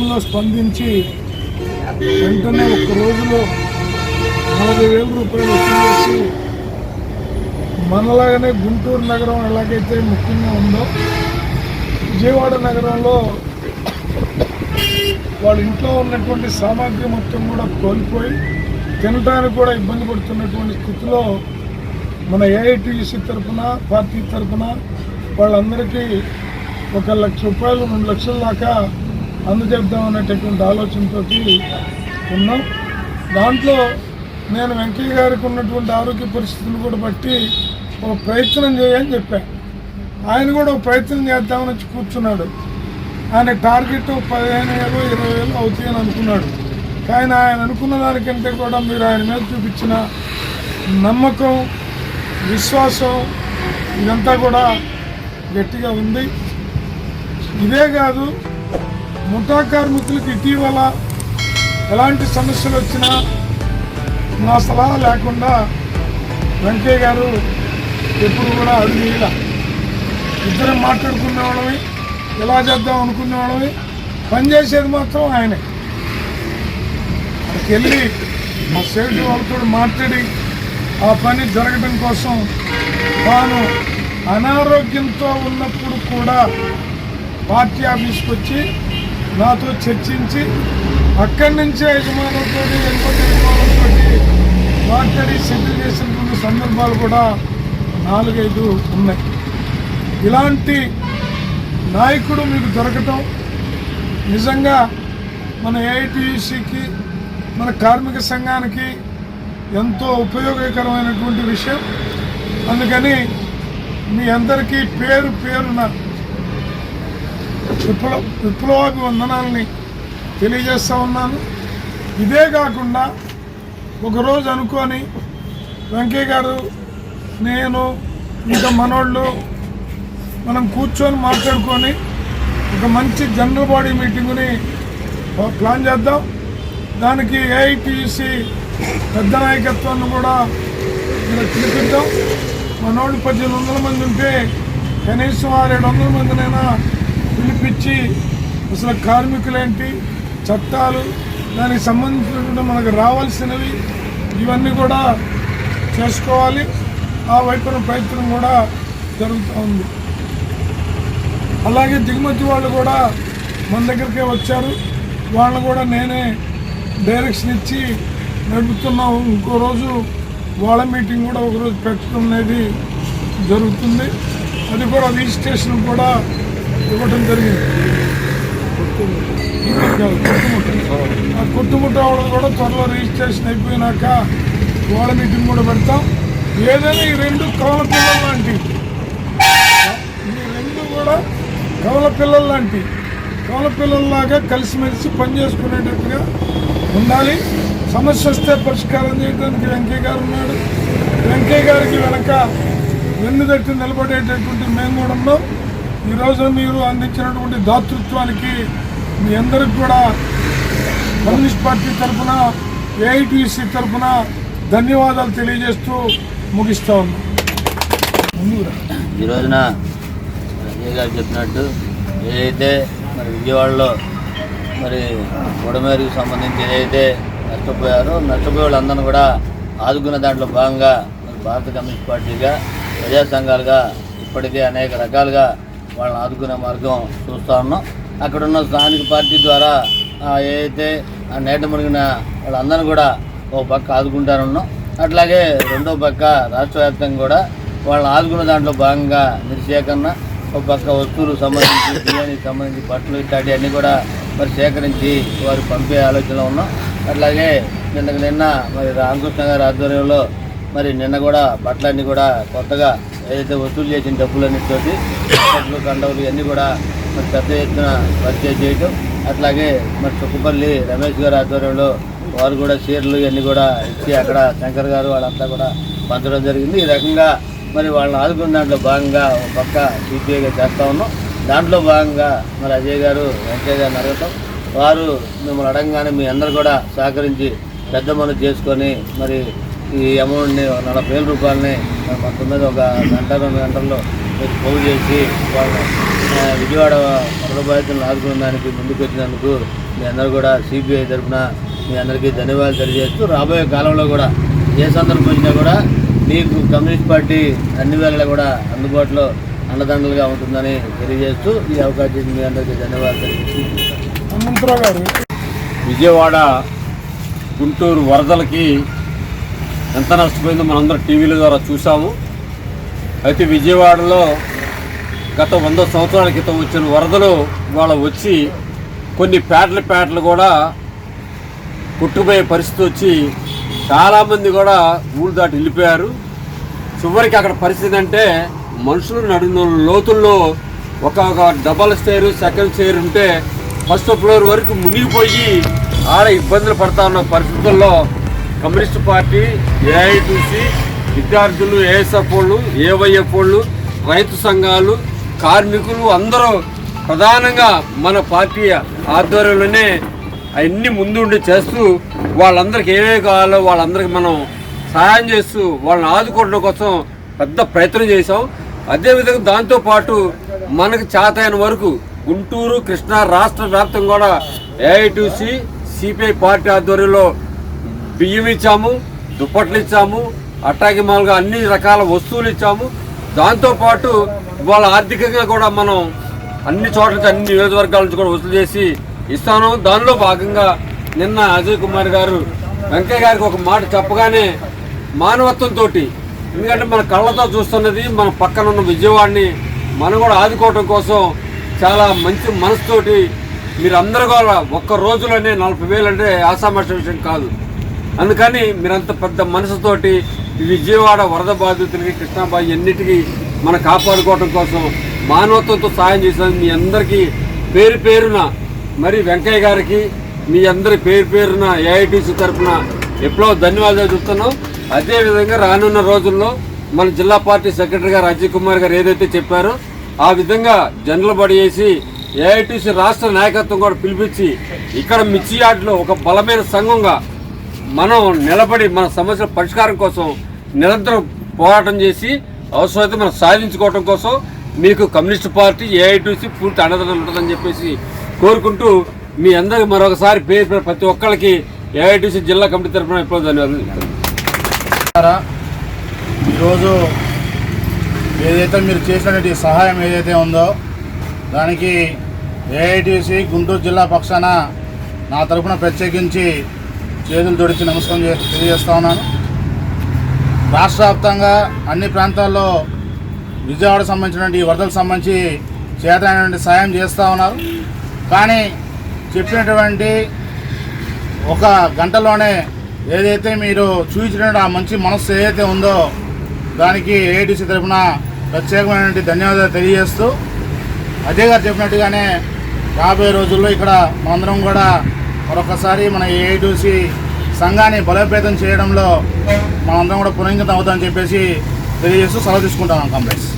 సమయంలో స్పందించి వెంటనే ఒక్క రోజులో నలభై వేల రూపాయలు వచ్చి మనలాగానే గుంటూరు నగరం ఎలాగైతే ముఖ్యంగా ఉందో విజయవాడ నగరంలో వాళ్ళ ఇంట్లో ఉన్నటువంటి సామాగ్రి మొత్తం కూడా కోల్పోయి తినడానికి కూడా ఇబ్బంది పడుతున్నటువంటి స్థితిలో మన ఏఐటీసీ తరఫున పార్టీ తరఫున వాళ్ళందరికీ ఒక లక్ష రూపాయలు రెండు లక్షల దాకా అందజేద్దాం అనేటటువంటి ఆలోచనతో ఉన్నాం. దాంట్లో నేను వెంకయ్య గారికి ఉన్నటువంటి ఆరోగ్య పరిస్థితులు కూడా బట్టి ఒక ప్రయత్నం చేయని చెప్పాను ఆయన కూడా ఒక ప్రయత్నం చేద్దామని వచ్చి కూర్చున్నాడు. ఆయన టార్గెట్ పదిహేను వేలు ఇరవై వేలు అవుతాయని అనుకున్నాడు. కానీ ఆయన అనుకున్న దానికంటే కూడా మీరు ఆయన మీద చూపించిన నమ్మకం విశ్వాసం ఇదంతా కూడా గట్టిగా ఉంది. ఇదే కాదు ముఠా కార్మికులకు ఇటీవల ఎలాంటి సమస్యలు వచ్చినా నా సలహా లేకుండా వెంకయ్య గారు ఎప్పుడు కూడా అడుగు ఇద్దరం మాట్లాడుకునేవాళ్ళమే ఎలా చేద్దాం అనుకునేవాళ్ళమే పనిచేసేది మాత్రం ఆయనే. అక్కడికి వెళ్ళి మా సేఫ్టీ వాళ్ళతో మాట్లాడి ఆ పని జరగడం కోసం తాను అనారోగ్యంతో ఉన్నప్పుడు కూడా పార్టీ ఆఫీస్కి వచ్చి నాతో చర్చించి అక్కడి నుంచే యజమానులతో వెనుకొండ యజమానులతో మాట్లాడి సెటిల్ చేసినటువంటి సందర్భాలు కూడా నాలుగైదు ఉన్నాయి. ఇలాంటి నాయకుడు మీకు దొరకటం నిజంగా మన ఏఐటీయూసీకి మన కార్మిక సంఘానికి ఎంతో ఉపయోగకరమైనటువంటి విషయం. అందుకని మీ అందరికీ పేరు పేరున విప్లవ విప్లవాభి వందనాలని తెలియజేస్తూ ఉన్నాను. ఇదే కాకుండా ఒకరోజు అనుకొని వెంకయ్య గారు నేను ఇంకా మనోళ్ళు మనం కూర్చొని మాట్లాడుకొని ఒక మంచి జనరల్ బాడీ మీటింగ్ని ప్లాన్ చేద్దాం. దానికి ఏఐటీసీ పెద్ద నాయకత్వాన్ని కూడా ఇలా పిలిపిద్దాం. మనోళ్ళు పద్దెనిమిది వందల మంది ఉంటే కనీసం రెండు వందల మందినైనా పిలిపించి అసలు కార్మికులేంటి? చట్టాలు దానికి సంబంధించిన మనకు రావాల్సినవి ఇవన్నీ కూడా చేసుకోవాలి. ఆ వైపున ప్రయత్నం కూడా జరుగుతూ ఉంది. అలాగే దిగుమతి వాళ్ళు కూడా మన దగ్గరికే వచ్చారు. వాళ్ళని కూడా నేనే డైరెక్షన్ ఇచ్చి నడుపుతున్నాం. ఇంకో రోజు వాళ్ళ మీటింగ్ కూడా ఒకరోజు పెట్టడం అనేది జరుగుతుంది. అది కూడా రిజిస్ట్రేషన్ కూడా ఇవ్వటం జరిగింది. ఆ కొట్టుముట్ట అవడం కూడా త్వరలో రిజిస్ట్రేషన్ అయిపోయినాక గోడ మీటింగ్ కూడా పెడతాం. ఏదైనా ఈ రెండు కవల పిల్లలు లాంటివి ఈ రెండు కూడా కవల పిల్లలు లాంటి. కవల పిల్లల్లాగా కలిసిమెలిసి పనిచేసుకునేటట్టుగా ఉండాలి. సమస్య వస్తే పరిష్కారం చేయడానికి వెంకయ్య గారు ఉన్నాడు. వెంకయ్య గారికి వెనక వెన్ను తట్టి నిలబడేటటువంటి మేము కూడా ఉన్నాం. ఈరోజు మీరు అందించినటువంటి దాతృత్వానికి మీ అందరికి కూడా కమ్యూనిస్ట్ పార్టీ తరఫున ఏఐటీసీ తరఫున ధన్యవాదాలు తెలియజేస్తూ ముగిస్తా ఉన్నాం. ఈ రోజున అజయ్ గారు చెప్పినట్టు ఏదైతే మరి విజయవాడలో మరి గొడమేరుకు సంబంధించి ఏదైతే నష్టపోయారో నష్టపోయే వాళ్ళందరినీ కూడా ఆదుకున్న దాంట్లో భాగంగా మరి భారత కమ్యూనిస్ట్ పార్టీగా ప్రజా సంఘాలుగా ఇప్పటికే అనేక రకాలుగా వాళ్ళని ఆదుకునే మార్గం చూస్తూ ఉన్నాం. అక్కడ ఉన్న స్థానిక పార్టీ ద్వారా ఏదైతే ఆ నేట మునిగిన వాళ్ళందరినీ కూడా ఓ పక్క ఆదుకుంటారున్నాం అట్లాగే రెండో పక్క రాష్ట్ర వ్యాప్తంగా కూడా వాళ్ళని ఆదుకున్న దాంట్లో భాగంగా మీరు సేకరణ ఒక పక్క వస్తువులు సంబంధించి బియ్యానికి సంబంధించి బట్టలు ఇట్లాంటి అన్నీ కూడా మరి సేకరించి వారు పంపే ఆలోచనలో ఉన్నాం. అట్లాగే నిన్న నిన్న మరి రామకృష్ణ గారి ఆధ్వర్యంలో మరి నిన్న కూడా బట్టలన్నీ కూడా కొత్తగా ఏదైతే వసూలు చేసిన డబ్బులన్నిటితోటి బట్టలు కండవులు ఇవన్నీ కూడా మరి పెద్ద ఎత్తున పర్చేజ్ చేయటం. అట్లాగే మరి చుక్కపల్లి రమేష్ గారి ఆధ్వర్యంలో వారు కూడా చీరలు ఇవన్నీ కూడా ఇచ్చి అక్కడ శంకర్ గారు వాళ్ళంతా కూడా పంచడం జరిగింది. ఈ రకంగా మరి వాళ్ళని ఆదుకున్న దాంట్లో భాగంగా ఒక పక్క సిపిఐగా చేస్తా ఉన్నాం. దాంట్లో భాగంగా మరి అజయ్ గారు వెంకయ్య గారిని అడగటం వారు మిమ్మల్ని అడగంగానే మీ అందరు కూడా సహకరించి పెద్ద మనసు చేసుకొని మరి ఈ అమౌంట్ని నలభై వేల రూపాయలని మొత్తం మీద ఒక గంట రెండు గంటల్లో మీరు పోగు చేసి విజయవాడ వరద బాధితులను ఆదుకున్న దానికి ముందుకు వచ్చినందుకు మీ అందరూ కూడా సిపిఐ తరఫున మీ అందరికీ ధన్యవాదాలు తెలియజేస్తూ రాబోయే కాలంలో కూడా ఏ సందర్భం వచ్చినా కూడా మీకు కమ్యూనిస్ట్ పార్టీ అన్ని వేళలా కూడా అందుబాటులో అండదండలుగా ఉంటుందని తెలియజేస్తూ ఈ అవకాశం మీ అందరికీ ధన్యవాదాలు తెలియజేస్తూ హనుమంతరావు గారు. విజయవాడ గుంటూరు వరదలకి ఎంత నష్టపోయిందో మనందరం టీవీల ద్వారా చూసాము అయితే విజయవాడలో గత వంద సంవత్సరాల క్రితం వచ్చిన వరదలు వాళ్ళ వచ్చి కొన్ని పేటల పేటలు కూడా కొట్టుకుపోయే పరిస్థితి వచ్చి చాలామంది కూడా ఊళ్ళు దాటి వెళ్ళిపోయారు. చివరికి అక్కడ పరిస్థితి అంటే మనుషులు నడిన లోతుల్లో ఒక ఒక డబల్ స్టేర్ సెకండ్ స్టేర్ ఉంటే ఫస్ట్ ఫ్లోర్ వరకు మునిగిపోయి ఆడ ఇబ్బందులు పడతా ఉన్న పరిస్థితుల్లో కమ్యూనిస్ట్ పార్టీ ఏఐటీసీ విద్యార్థులు ఏఎస్ఎఫ్ వాళ్ళు ఏవైఎఫ్ వాళ్ళు రైతు సంఘాలు కార్మికులు అందరూ ప్రధానంగా మన పార్టీ ఆధ్వర్యంలోనే అవన్నీ ముందుండి చేస్తూ వాళ్ళందరికీ ఏమేమి కావాలో వాళ్ళందరికీ మనం సహాయం చేస్తూ వాళ్ళని ఆదుకోవడం కోసం పెద్ద ప్రయత్నం చేశాం. అదేవిధంగా దాంతోపాటు మనకు చేతైన వరకు గుంటూరు కృష్ణా రాష్ట్ర వ్యాప్తం కూడా ఏఐటీసీ సిపిఐ పార్టీ ఆధ్వర్యంలో బియ్యం ఇచ్చాము దుప్పట్లు ఇచ్చాము అట్టాకి మామూలుగా అన్ని రకాల వస్తువులు ఇచ్చాము. దాంతోపాటు వాళ్ళ ఆర్థికంగా కూడా మనం అన్ని చోట్ల నుంచి, అన్ని నియోజకవర్గాల నుంచి కూడా వసూలు చేసి ఇస్తాను. దానిలో భాగంగా నిన్న అజయ్ కుమార్ గారు వెంకయ్య గారికి ఒక మాట చెప్పగానే మానవత్వంతో ఎందుకంటే మన కళ్ళతో చూస్తున్నది మన పక్కన ఉన్న విజయవాడని మనం కూడా ఆదుకోవడం కోసం చాలా మంచి మనసుతోటి మీరందరూ కూడా ఒక్క రోజులోనే నలభై వేలు అంటే ఆసామాష విషయం కాదు. అందుకని మీరంత పెద్ద మనసుతోటి విజయవాడ వరద బాధితులకి కృష్ణాబాయి ఎన్నిటికీ మనం కాపాడుకోవడం కోసం మానవత్వంతో సాయం చేసిన మీ అందరికీ పేరు పేరున మరి వెంకయ్య గారికి మీ అందరి పేరు పేరున ఏఐటీసీ తరఫున ఎప్పుడో ధన్యవాదాలు చెప్తున్నాం. అదేవిధంగా రానున్న రోజుల్లో మన జిల్లా పార్టీ సెక్రటరీ గారు అజయ్ కుమార్ గారు ఏదైతే చెప్పారో ఆ విధంగా జనరల్ బడి చేసి ఏఐటీసీ రాష్ట్ర నాయకత్వం కూడా పిలిపించి ఇక్కడ మిర్చి యార్డ్లో ఒక బలమైన సంఘంగా మనం నిలబడి మన సమస్యల పరిష్కారం కోసం నిరంతరం పోరాటం చేసి అవసరమైతే మనం సాధించుకోవడం కోసం మీకు కమ్యూనిస్ట్ పార్టీ ఏఐటీసీ పూర్తి అండదండలు ఉంటుందని చెప్పేసి కోరుకుంటూ మీ అందరికి మరొకసారి పేరు ప్రతి ఒక్కరికి ఏఐటీసీ జిల్లా కమిటీ తరఫున ఎప్పుడో ధన్యవాదాలు. ఈరోజు ఏదైతే మీరు చేసినటువంటి సహాయం ఏదైతే ఉందో దానికి ఏఐటీసీ గుంటూరు జిల్లా పక్షాన నా తరపున ప్రత్యేకించి చేతులు తొడిచి నమస్కారం తెలియజేస్తా ఉన్నాను. రాష్ట్ర వ్యాప్తంగా అన్ని ప్రాంతాల్లో విజయవాడ సంబంధించినటువంటి వరదలకు సంబంధించి చేతనైనటువంటి సాయం చేస్తూ ఉన్నారు. కానీ చెప్పినటువంటి ఒక గంటలోనే ఏదైతే మీరు చూపించినటువంటి ఆ మంచి మనస్సు ఏదైతే ఉందో దానికి ఏఐటీసీ తరఫున ప్రత్యేకమైనటువంటి ధన్యవాదాలు తెలియజేస్తూ అజయ్ గారు చెప్పినట్టుగానే రాబోయే రోజుల్లో ఇక్కడ మనందరం కూడా మరొకసారి మన ఏఐటీసీ సంఘాన్ని బలోపేతం చేయడంలో మనందరం కూడా పునరంకితం అవుతామని చెప్పేసి తెలియజేస్తూ సెలవు తీసుకుంటాం కాంప్లెక్స్